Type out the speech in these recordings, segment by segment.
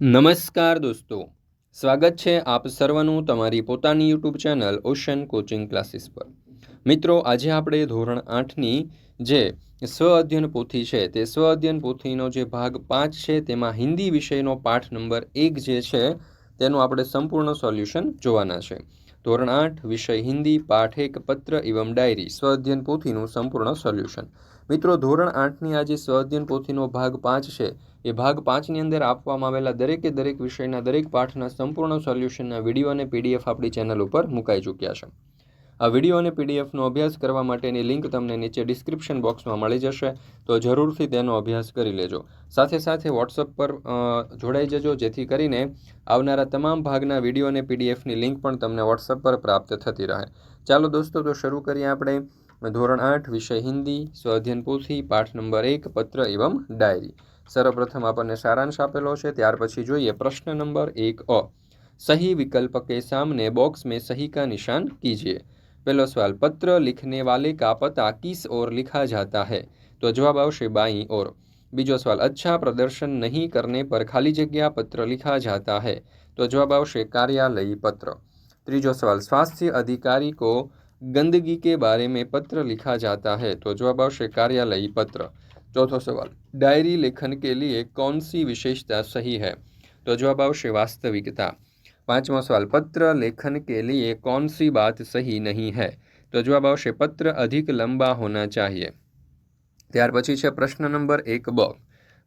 નમસ્કાર દોસ્તો. સ્વાગત છે આપ સર્વનું તમારી પોતાની YouTube channel ocean coaching classes પર. મિત્રો, આજે આપણે ધોરણ આઠની જે સ્વ અધ્યયન પોથી છે, તે સ્વ અધ્યયન પોથીનો જે ભાગ પાંચ છે, તેમાં હિન્દી વિષયનો પાઠ નંબર એક જે છે, તેનું આપણે સંપૂર્ણ સોલ્યુશન જોવાના છે. ધોરણ આઠ, વિષય હિન્દી પાઠ એક પત્ર એવમ ડાયરી સ્વ અધ્યયન પોથીનું સંપૂર્ણ સોલ્યુશન. મિત્રો, ધોરણ આઠની આજે સ્વઅધ્યયન સ્વ અધ્યયન પોથીનો ભાગ પાંચ છે. એ ભાગ પાંચની અંદર આપવામાં આવેલા દરેકે દરેક વિષયના દરેક પાઠના સંપૂર્ણ સોલ્યુશનના વીડિયો અને પીડીએફ આપણી ચેનલ ઉપર મુકાઈ ચૂક્યા છે. આ વીડિયો અને પીડીએફનો અભ્યાસ કરવા માટેની લિંક તમને નીચે ડિસ્ક્રિપ્શન બોક્સમાં મળી જશે, તો જરૂરથી તેનો અભ્યાસ કરી લેજો. સાથે સાથે વોટ્સઅપ પર જોડાઈ જજો, જેથી કરીને આવનારા તમામ ભાગના વીડિયો અને પીડીએફની લિંક પણ તમને વોટ્સઅપ પર પ્રાપ્ત થતી રહે. ચાલો દોસ્તો, તો શરૂ કરીએ આપણે. ધોરણ આઠ, વિષય હિન્દી, સ્વાધ્યન પોથી, પાઠ નંબર એક, પત્ર એવમ ડાયરી. સર્વપ્રથમ આપણને સારાંશ આપેલો છે, ત્યાર પછી જોઈએ પ્રશ્ન નંબર એક અ. સહી વિકલ્પ કે સામને બોક્સ મેં સહી કા નિશાન કીજીએ. पहला सवाल, पत्र लिखने वाले का पता किस ओर लिखा जाता है? तो जवाब आवश्य बाई ओर। बीजो सवाल अच्छा प्रदर्शन नहीं करने पर खाली जगह पत्र लिखा जाता है। तो जवाब आवश्य कार्यालयी पत्र। त्रीजो सवाल, स्वास्थ्य अधिकारी को गंदगी के बारे में पत्र लिखा जाता है। तो जवाब आवश्य कार्यालयी पत्र। चौथो सवाल, डायरी लेखन के लिए कौन सी विशेषता सही है? तो जवाब आवश्य वास्तविकता। पांचवा सवाल पत्र लेखन के लिए कौन सी बात सही नहीं है तो जवाब आवश्य पत्र अधिक लंबा होना चाहिए ત્યાર પછી છે પ્રશ્ન નંબર એક બ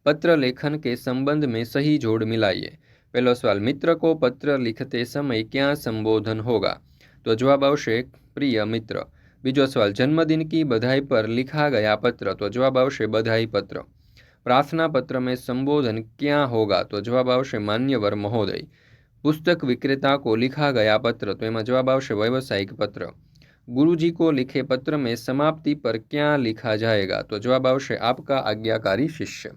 પત્ર લેખન के संबंध में सही जोड़ मिलाइए पहला सवाल मित्र को पत्र लिखते समय क्या संबोधन होगा तो जवाब आवश्य प्रिय मित्र बीजो सवाल जन्मदिन की बधाई पर लिखा गया पत्र तो जवाब आवश्य बधाई पत्र प्रार्थना पत्र में संबोधन क्या होगा तो जवाब आवश्य मान्यवर महोदय પુસ્તક વિક્રેતા કો લિખા ગયા પત્ર? તો એમાં જવાબ આવશે વ્યવસાયિક પત્ર. ગુરુજી કો લિખે પત્ર મેં સમાપ્તિ પર ક્યાં લિખા જાયગા? તો જવાબ આવશે આપકા આજ્ઞાકારી શિષ્ય.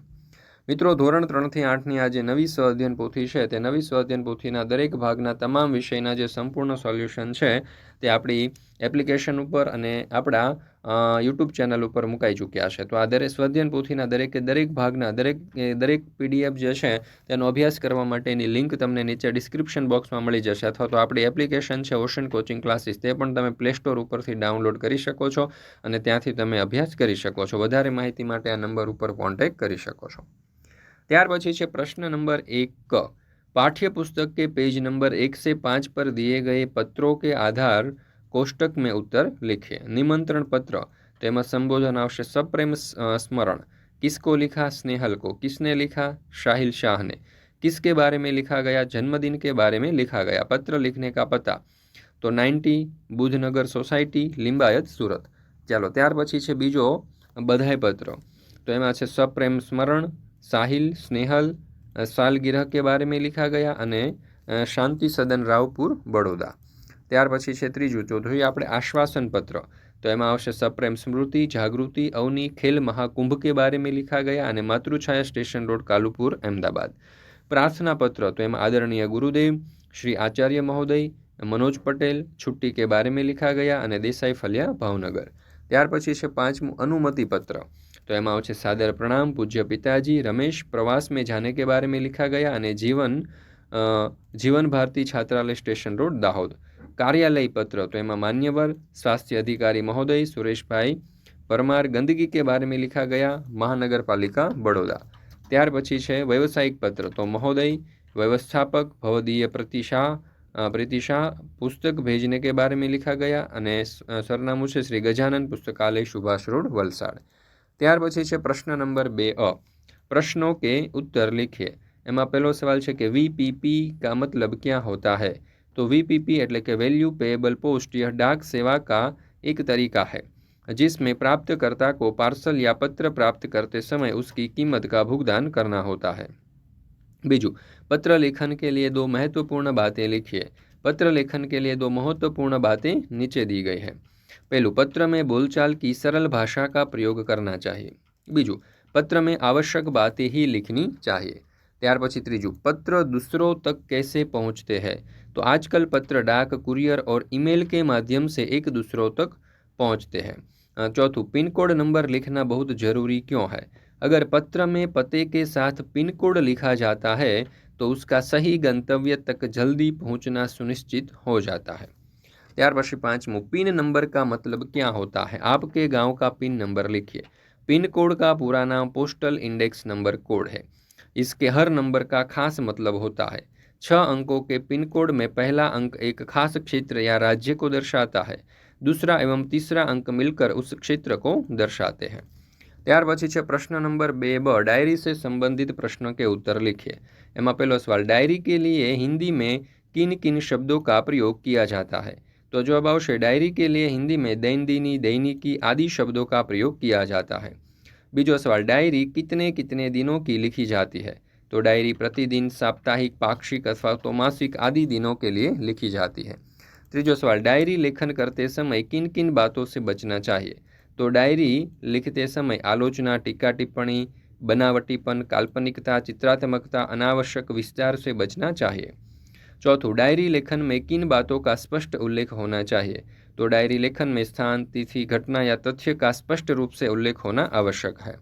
મિત્રો, ધોરણ ત્રણથી આઠની આ જે નવી સ્વ અધ્યયન પોથી છે. તે નવી સ્વ સ્વઅધ્યયન પોથીના દરેક ભાગના તમામ વિષયના જે સંપૂર્ણ સોલ્યુશન છે તે આપણી એપ્લિકેશન ઉપર અને આપણા યુટ્યુબ ચેનલ ઉપર મુકાઈ ચૂક્યા છે. તો આ દરેક સ્વાધ્યન પોથીના દરેકે દરેક ભાગના દરેક દરેક પીડીએફ જે છે, તેનો અભ્યાસ કરવા માટેની લિંક તમને નીચે ડિસ્ક્રિપ્શન બોક્સમાં મળી જશે. અથવા તો આપણી એપ્લિકેશન છે ઓશન કોચિંગ ક્લાસીસ તે પણ તમે પ્લે સ્ટોર ઉપરથી ડાઉનલોડ કરી શકો છો અને ત્યાંથી તમે અભ્યાસ કરી શકો છો. વધારે માહિતી માટે આ નંબર ઉપર કોન્ટેક્ટ કરી શકો છો. ત્યાર પછી છે પ્રશ્ન નંબર એક. પાઠ્યપુસ્તક કે પેજ નંબર એકસે પાંચ પર દિએ ગયે પત્રો કે આધાર કોષ્ટક મેં ઉત્તર લીખે નિમંત્રણ પત્ર તેમાં સંબોધન આવશે સપ્રેમ સ્મરણ. કિસકો લિખા સ્નેહલ કો? કિસને લિખા શાહિલ શાહને? કિસકે બારે મેં લિખા ગયા? જન્મદિન કે બારે મેં લિખા ગયા? પત્ર લિખને કા પતા? તો નાઇન્ટી બુધનગર સોસાયટી, લિંબાયત, સુરત. ચાલો, ત્યાર પછી છે બીજો બધાય પત્ર તો એમાં છે સપ્રેમ સ્મરણ સાહિલ સ્નેહલ સાલગીરહ કે બારે મેં લિખા ગયા અને શાંતિ સદન રાવપુર, બડોદા. ત્યાર પછી છે ત્રીજું, ચોથું. આપણે આશ્વાસન પત્ર તો એમાં આવશે સપ્રેમ સ્મૃતિ, જાગૃતિ, અવની, ખેલ મહાકુંભ કે બારે મેં લિખા ગયા અને માતૃછાયા સ્ટેશન રોડ, કાલુપુર, અમદાવાદ. પ્રાર્થના પત્ર. તો એમાં આદરણીય ગુરુદેવ, શ્રી આચાર્ય મહોદય, મનોજ પટેલ, છુટ્ટી કે બારે મેં લિખા ગયા અને દેસાઈ ફલિયા, ભાવનગર. ત્યાર પછી છે પાંચમું, અનુમતિ પત્ર. તો એમાં આવશે સાદર પ્રણામ, પૂજ્ય પિતાજી, રમેશ, પ્રવાસ મેં જાને કે બારે મેં લિખા ગયા અને જીવન જીવન ભારતી છાત્રાલય સ્ટેશન રોડ, દાહોદ. કાર્યાલય પત્ર, તો એમાં માન્યવર, સ્વાસ્થ્ય અધિકારી મહોદય, સુરેશભાઈ પરમાર, ગંદકી કે બારે મેં ગયા, મહાનગરપાલિકા બડોદા ત્યાર પછી છે વ્યવસાયિક પત્ર, તો મહોદય, વ્યવસ્થાપક, ભવદીય પ્રતિશા પ્રતિશા પુસ્તક ભેજને કે બારે મેં ગયા, અને સરનામું છે શ્રી ગજાનંદ પુસ્તકાલય સુભાષ રોડ, વલસાડ. ત્યાર પછી છે પ્રશ્ન નંબર બે અ. પ્રશ્નો કે ઉત્તર લીખીએ. એમાં પહેલો સવાલ છે કે વીપીપી કા મતલબ ક્યાં હોતા હૈ? तो वीपीपी એટલે કે वैल्यू पेएबल पोस्ट यह डाक सेवा का एक तरीका है जिसमें प्राप्तकर्ता को पार्सल या पत्र प्राप्त करते समय उसकी कीमत का भुगतान करना होता है बीजू पत्र लेखन के लिए दो महत्वपूर्ण बातें लिखिए पत्र लेखन के लिए दो महत्वपूर्ण बातें नीचे दी गई है पहलू पत्र में बोलचाल की सरल भाषा का प्रयोग करना चाहिए बीजू पत्र में आवश्यक बातें ही लिखनी चाहिए ત્યાર પછી ત્રીજું पत्र दूसरों तक कैसे पहुंचते हैं तो आजकल पत्र डाक कुरियर और ईमेल के माध्यम से एक दूसरों तक पहुंचते हैं चौथું पिन कोड नंबर लिखना बहुत ज़रूरी क्यों है अगर पत्र में पते के साथ पिन कोड लिखा जाता है तो उसका सही गंतव्य तक जल्दी पहुंचना सुनिश्चित हो जाता है ત્યાર પછી પાંચમું पिन नंबर का मतलब क्या होता है आपके गांव का पिन नंबर लिखिए पिन कोड का पूरा नाम पोस्टल इंडेक्स नंबर कोड है इसके हर नंबर का खास मतलब होता है छह अंकों के पिन कोड में पहला अंक एक खास क्षेत्र या राज्य को दर्शाता है दूसरा एवं तीसरा अंक मिलकर उस क्षेत्र को दर्शाते हैं ત્યાર પછી છે પ્રશ્ન નંબર બે બ डायरी से संबंधित प्रश्न के उत्तर लिखिए એમાં પહેલો સવાલ डायरी के लिए हिंदी में किन किन शब्दों का प्रयोग किया जाता है तो जवाब आवश्य डायरी के लिए हिंदी में दैनदिनी दैनिकी आदि शब्दों का प्रयोग किया जाता है बीजो सवाल डायरी कितने कितने दिनों की लिखी जाती है तो डायरी प्रतिदिन, साप्ताहिक, पाक्षिक अथवा तो मासिक आदि दिनों के लिए लिखी जाती है। त्रीजो सवाल, डायरी लेखन करते समय किन किन बातों से बचना चाहिए? तो डायरी लिखते समय आलोचना, टीका टिप्पणी, बनावटीपन, काल्पनिकता, चित्रात्मकता, अनावश्यक विस्तार से बचना चाहिए। चौथों, डायरी लेखन में किन बातों का स्पष्ट उल्लेख होना चाहिए? तो डायरी लेखन में स्थान, तिथि, घटना या तथ्य का स्पष्ट रूप से उल्लेख होना आवश्यक है।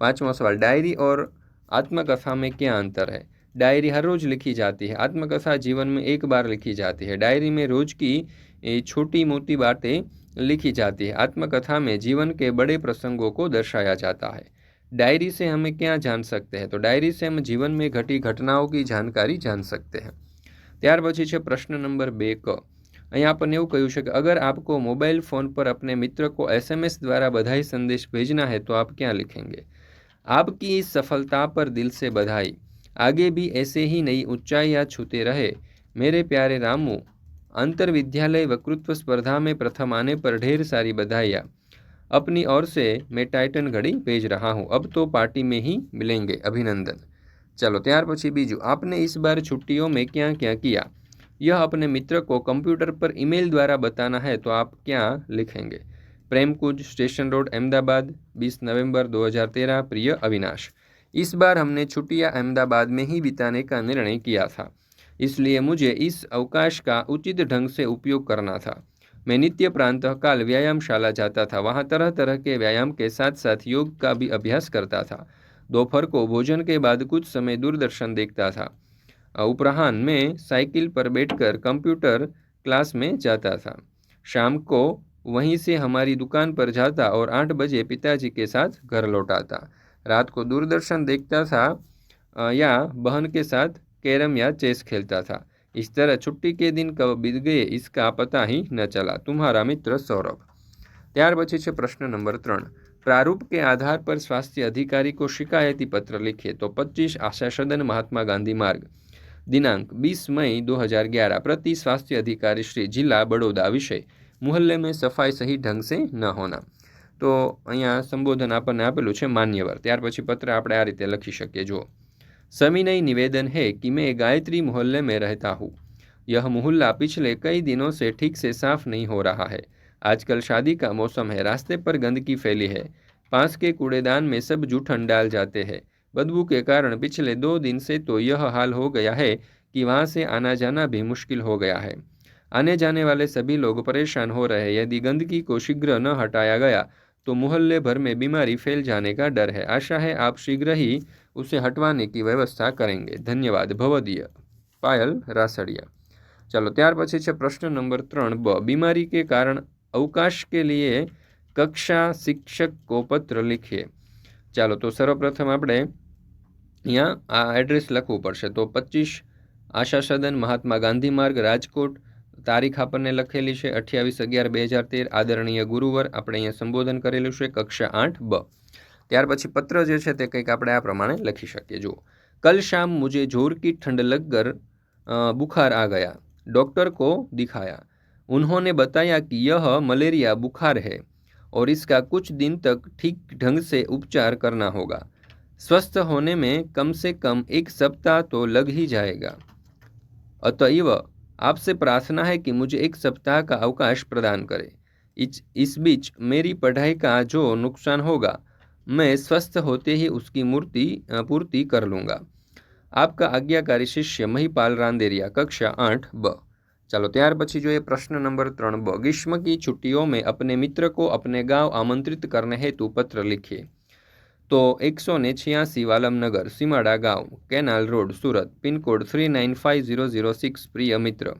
पांचवा सवाल, डायरी और आत्मकथा में क्या अंतर है डायरी हर रोज लिखी जाती है आत्मकथा जीवन में एक बार लिखी जाती है डायरी में रोज की छोटी मोटी बातें लिखी जाती है आत्मकथा में जीवन के बड़े प्रसंगों को दर्शाया जाता है डायरी से हमें क्या जान सकते हैं तो डायरी से हम जीवन में घटी घटनाओं की जानकारी जान सकते हैं ત્યાર પછી છે प्रश्न नंबर બે ક અહીંયા આપણને એવું કહ્યું છે કે अगर आपको मोबाइल फ़ोन पर अपने मित्र को एसएमएस द्वारा बधाई संदेश भेजना है तो आप क्या लिखेंगे आपकी इस सफलता पर दिल से बधाई। आगे भी ऐसे ही नई ऊंचाइयाँ छूते रहे। मेरे प्यारे रामू अंतर विद्यालय वक्तृत्व स्पर्धा में प्रथम आने पर ढेर सारी बधाइयाँ। अपनी ओर से मैं टाइटन घड़ी भेज रहा हूँ। अब तो पार्टी में ही मिलेंगे। अभिनंदन। चलो, त्यार पी बीजू। आपने इस बार छुट्टियों में क्या क्या किया? यह अपने मित्र को कंप्यूटर पर ईमेल द्वारा बताना है तो आप क्या लिखेंगे? प्रेम कुंज स्टेशन रोड, अहमदाबाद 20 नवंबर 2013 प्रिय अविनाश। इस बार हमने छुट्टियाँ अहमदाबाद में ही बिताने का निर्णय किया था। इसलिए मुझे इस अवकाश का उचित ढंग से उपयोग करना था। मैं नित्य प्रांतः काल व्यायामशाला जाता था। वहाँ तरह तरह के व्यायाम के साथ साथ योग का भी अभ्यास करता था। दोपहर को भोजन के बाद कुछ समय दूरदर्शन देखता था। उपराहान में साइकिल पर बैठकर कंप्यूटर क्लास में जाता था। शाम को वहीं से हमारी दुकान पर जाता और आठ बजे पिताजी के साथ घर लौटाता रात को दूरदर्शन देखता था या बहन के साथ कैरम या चेस खेलता था इस तरह छुट्टी के दिन कब बीत गए इसका पता ही न चला तुम्हारा मित्र सौरभ ત્યાર પછી છે પ્રશ્ન નંબર ત્રણ प्रारूप के आधार पर स्वास्थ्य अधिकारी को शिकायती पत्र लिखे तो 25 आशा सदन महात्मा गांधी मार्ग दिनांक 20 मई 2011 प्रति स्वास्थ्य अधिकारी श्री जिला बड़ौदा विषय मोहल्ले में सफाई सही ढंग से न होना તો અહીંયા સંબોધન આપણને આપેલું છે માન્યવર ત્યાર પછી પત્ર આપણે આ રીતે લખી શકીએ જુઓ सविनय निवेदन है कि मैं गायत्री मोहल्ले में रहता हूँ यह मोहल्ला पिछले कई दिनों से ठीक से साफ नहीं हो रहा है आजकल शादी का मौसम है रास्ते पर गंदगी फैली है पास के कूड़ेदान में सब जूठन डाल जाते हैं बदबू के कारण पिछले दो दिन से तो यह हाल हो गया है कि वहाँ से आना जाना भी मुश्किल हो गया है आने जाने वाले सभी लोग परेशान हो रहे हैं यदि गंदगी को शीघ्र न हटाया गया तो मोहल्ले भर में बीमारी फैल जाने का डर है आशा है आप शीघ्र ही उसे हटवाने की व्यवस्था करेंगे धन्यवाद भवदीय पायल रासड़िया चलो त्यार पी प्रश्न नंबर ત્રણ ब बीमारी के कारण अवकाश के लिए कक्षा शिक्षक को पत्र लिखिए ચાલો તો સર્વપ્રથમ આપણે અહીંયા આ એડ્રેસ લખવું પડશે તો પચીસ આશા સદન મહાત્મા ગાંધી માર્ગ રાજકોટ તારીખ આપણને લખેલી છે અઠ્યાવીસ અગિયાર બે હજાર તેર આદરણીય ગુરુવર આપણે અહીંયા સંબોધન કરેલું છે કક્ષા આઠ બ ત્યાર પછી પત્ર જે છે તે કંઈક આપણે આ પ્રમાણે લખી શકીએ જુઓ કલ શામ મુજે જોર કી ઠંડ લગર બુખાર આ ગયા ડૉક્ટર કો દિખાયા उन्होंने बताया कि यह मलेरिया बुखार है और इसका कुछ दिन तक ठीक ढंग से उपचार करना होगा स्वस्थ होने में कम से कम एक सप्ताह तो लग ही जाएगा अतएव आपसे प्रार्थना है कि मुझे एक सप्ताह का अवकाश प्रदान करें। इस बीच मेरी पढ़ाई का जो नुकसान होगा, मैं स्वस्थ होते ही उसकी मूर्ति पूर्ति कर लूँगा। आपका आज्ञाकारी शिष्य महिपाल रांदेरिया, कक्षा आठ ब। चलो, त्यार पी जो है प्रश्न नंबर त्र ब। ग्रीष्म की छुट्टियों में अपने मित्र को अपने गाँव आमंत्रित करने हेतु पत्र लिखिए। तो एक सौ ने छियासी वालमनगर, सीमाड़ा સીમાડા ગાંવ road, Surat pin code three nine five zero zero six, प्रिय मित्र।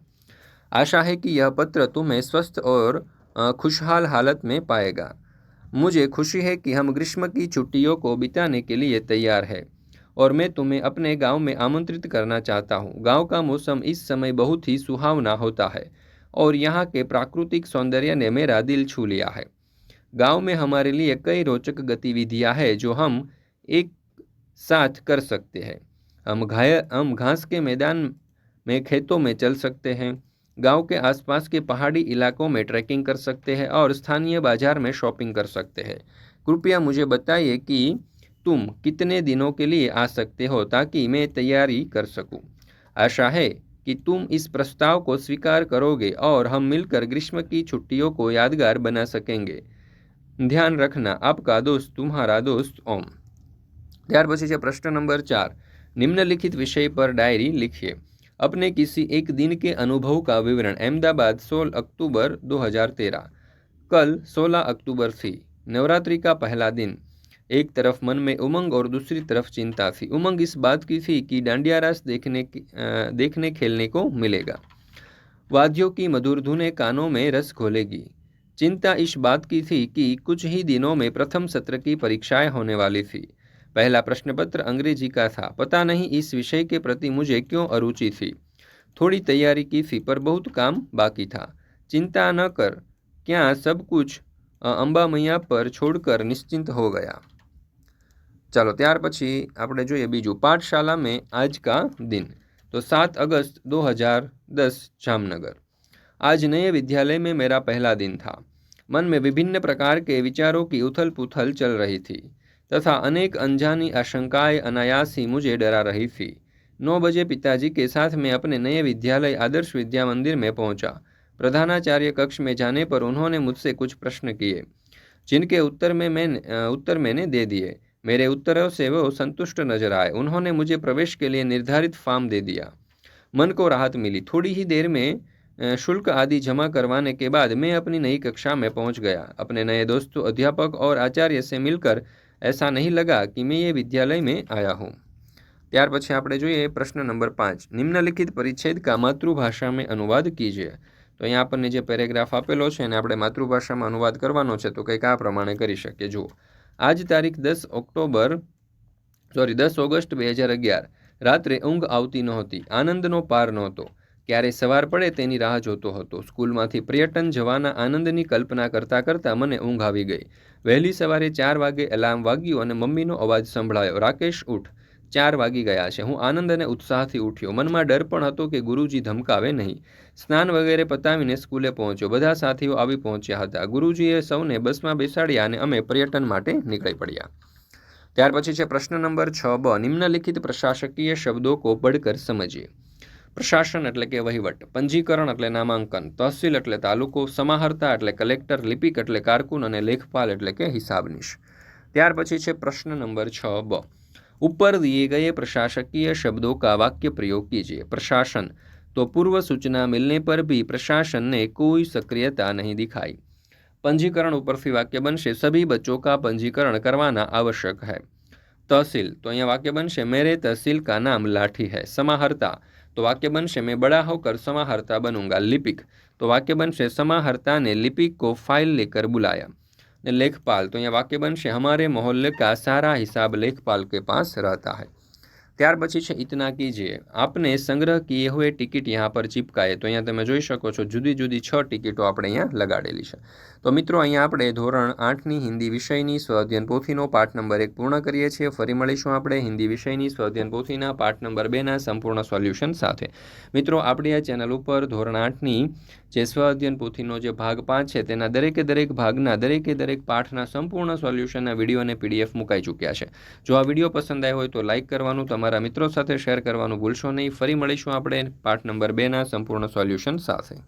आशा है कि यह पत्र तुम्हें स्वस्थ और खुशहाल हालत में पाएगा। मुझे खुशी है कि हम ग्रीष्म की छुट्टियों को बिताने के लिए तैयार है और मैं तुम्हें अपने गाँव में आमंत्रित करना चाहता हूँ। गाँव का मौसम इस समय बहुत ही सुहावना होता है और यहाँ के प्राकृतिक सौंदर्य ने मेरा दिल छू लिया है। गाँव में हमारे लिए कई रोचक गतिविधियाँ हैं जो हम एक साथ कर सकते हैं। हम घाय, हम घास के मैदान में, खेतों में चल सकते हैं। गाँव के आसपास के पहाड़ी इलाकों में ट्रैकिंग कर सकते हैं और स्थानीय बाज़ार में शॉपिंग कर सकते हैं। कृपया मुझे बताइए कि तुम कितने दिनों के लिए आ सकते हो ताकि मैं तैयारी कर सकूँ। आशा है कि तुम इस प्रस्ताव को स्वीकार करोगे और हम मिलकर ग्रीष्म की छुट्टियों को यादगार बना सकेंगे। ध्यान रखना आपका दोस्त तुम्हारा दोस्त ओम ત્યાર પછી છે પ્રશ્ન નંબર ચાર निम्नलिखित विषय पर डायरी लिखिए अपने किसी एक दिन के अनुभव का विवरण अहमदाबाद 16 अक्टूबर 2013 कल 16 अक्टूबर थी नवरात्रि का पहला दिन एक तरफ मन में उमंग और दूसरी तरफ चिंता थी उमंग इस बात की थी कि डांडिया रास देखने देखने खेलने को मिलेगा वाद्यों की मधुर धुने कानों में रस खोलेगी चिंता इस बात की थी कि कुछ ही दिनों में प्रथम सत्र की परीक्षाएं होने वाली थी पहला प्रश्न पत्र अंग्रेजी का था पता नहीं इस विषय के प्रति मुझे क्यों अरुचि थी थोड़ी तैयारी की थी पर बहुत काम बाकी था चिंता न कर क्या सब कुछ अंबा मैया पर छोड़कर निश्चिंत हो गया चलो त्यार पी આપણે જોઈએ બીજું पाठशाला में आज का दिन तो सात अगस्त 2010 जामनगर आज नए विद्यालय में मेरा पहला दिन था मन में विभिन्न प्रकार के विचारों की उथल पुथल चल रही थी, तथा अनेक अनजानी आशंकाएँ अनायास ही मुझे डरा रही थी। नौ बजे पिताजी के साथ मैं अपने नए विद्यालय आदर्श विद्या मंदिर में पहुँचा। प्रधानाचार्य कक्ष में जाने पर उन्होंने मुझसे कुछ प्रश्न किए, जिनके उत्तर में मैं उत्तर मैंने दे दिए। मेरे उत्तरों से वो संतुष्ट नज़र आए। उन्होंने मुझे प्रवेश के लिए निर्धारित फॉर्म दे दिया। मन को राहत मिली। थोड़ी ही देर में शुल्क आदि जमा करवाने के बाद मैं अपनी नई कक्षा में पहुंच गया अपने नए दोस्तों अध्यापक और आचार्य से मिलकर ऐसा नहीं लगा कि मैं ये विद्यालय में आया हूँ ત્યાર પછી આપણે જોઈએ પ્રશ્ન નંબર પાંચ નિમ્નલિખિત પરિચ્છેદ કા માતૃભાષામાં અનુવાદ કીજીએ તો અહીંયા આપણને જે પેરેગ્રાફ આપેલો છે એને આપણે માતૃભાષામાં અનુવાદ કરવાનો છે તો કંઈક આ પ્રમાણે કરી શકીએ જુઓ આજ તારીખ દસ ઓક્ટોબર સોરી દસ ઓગસ્ટ બે હજાર અગિયાર રાત્રે ઊંઘ આવતી નહોતી આનંદનો પાર નહોતો ક્યારે સવાર પડે તેની રાહ જોતો હતો. સ્કૂલમાંથી પર્યટન જવાના આનંદની કલ્પના કરતાં કરતાં મને ઊંઘ આવી ગઈ. વહેલી સવારે ચાર વાગે એલાર્મ વાગ્યું અને મમ્મીનો અવાજ સંભળાયો, રાકેશ, ઉઠ. ચાર વાગી ગયા છે. હું આનંદ અને ઉત્સાહથી ઉઠ્યો. મનમાં ડર પણ હતો કે ગુરુજી ધમકાવે નહીં. સ્નાન વગેરે પતાવીને સ્કૂલે પહોંચ્યો. બધા સાથીઓ આવી પહોંચ્યા હતા. ગુરુજીએ સૌને બસમાં બેસાડ્યા અને અમે પર્યટન માટે નીકળી પડ્યા. ત્યાર પછી છે પ્રશ્ન નંબર છ બ. નિમ્નલિખિત પ્રશાસકીય શબ્દો કોપડ કર સમજીએ. પ્રશાસન એટલે કે વહીવટ પંજીકરણ એટલે નામાંકન તહસીલ એટલે તાલુકો સમાહર્તા એટલે કલેક્ટર લિપિક એટલે કારકુન અને લેખપાલ એટલે કે હિસાબનીશ ત્યાર પછી છે પ્રશ્ન નંબર છ બ ऊपर दिए गए प्रशासकीय शब्दों का वाक्य प्रयोग कीजिए प्रशासन तो पूर्व सूचना मिलने पर भी प्रशासन ने कोई सक्रियता नहीं दिखाई पंजीकरण ऊपर से वाक्य बनशे सभी बच्चों का पंजीकरण करवाना आवश्यक है तहसील तो अँ वाक्य बनशे मेरे तहसील का नाम लाठी है समाहर्ता तो वाक्य बनशे मैं बड़ा होकर समाहर्ता बनूँगा, लिपिक। तो वाक्य बनशे समाहर्ता ने लिपिक को फ़ाइल लेकर बुलाया। लेखपाल तो यह वाक्य बनशे हमारे मोहल्ले का सारा हिसाब लेखपाल के पास रहता है। ત્યાર પછી છે ઇતના કીજીએ આપને સંગ્રહ કીએ હોય ટિકિટ યહાં પર ચિપકાએ તો અહીંયા તમે જોઈ શકો છો જુદી જુદી છ ટિકિટો આપણે અહીંયા લગાડેલી છે. તો મિત્રો અહીંયા આપણે ધોરણ આઠની હિન્દી વિષયની સ્વઅધ્યયન પોથીનો પાઠ નંબર એક પૂર્ણ કરીએ છીએ. ફરી મળીશું આપણે હિન્દી વિષયની સ્વઅધ્યયન પોથીના પાઠ નંબર બેના સંપૂર્ણ સોલ્યુશન સાથે. મિત્રો આપણી આ ચેનલ ઉપર ધોરણ આઠની જે સ્વઅધ્યયન પોથીનો જે ભાગ પાંચ છે તેના દરેકે દરેક ભાગના દરેકે દરેક પાઠના સંપૂર્ણ સોલ્યુશનના વીડિયો અને પીડીએફ મુકાઈ ચૂક્યા છે. જો આ વીડિયો પસંદ આવ્યો હોય તો લાઇક કરવાનું, તમારા તમારા મિત્રો સાથે શેર કરવાનું ભૂલશો નહીં. ફરી મળીશું આપણે પાર્ટ નંબર બેના સંપૂર્ણ સોલ્યુશન સાથે.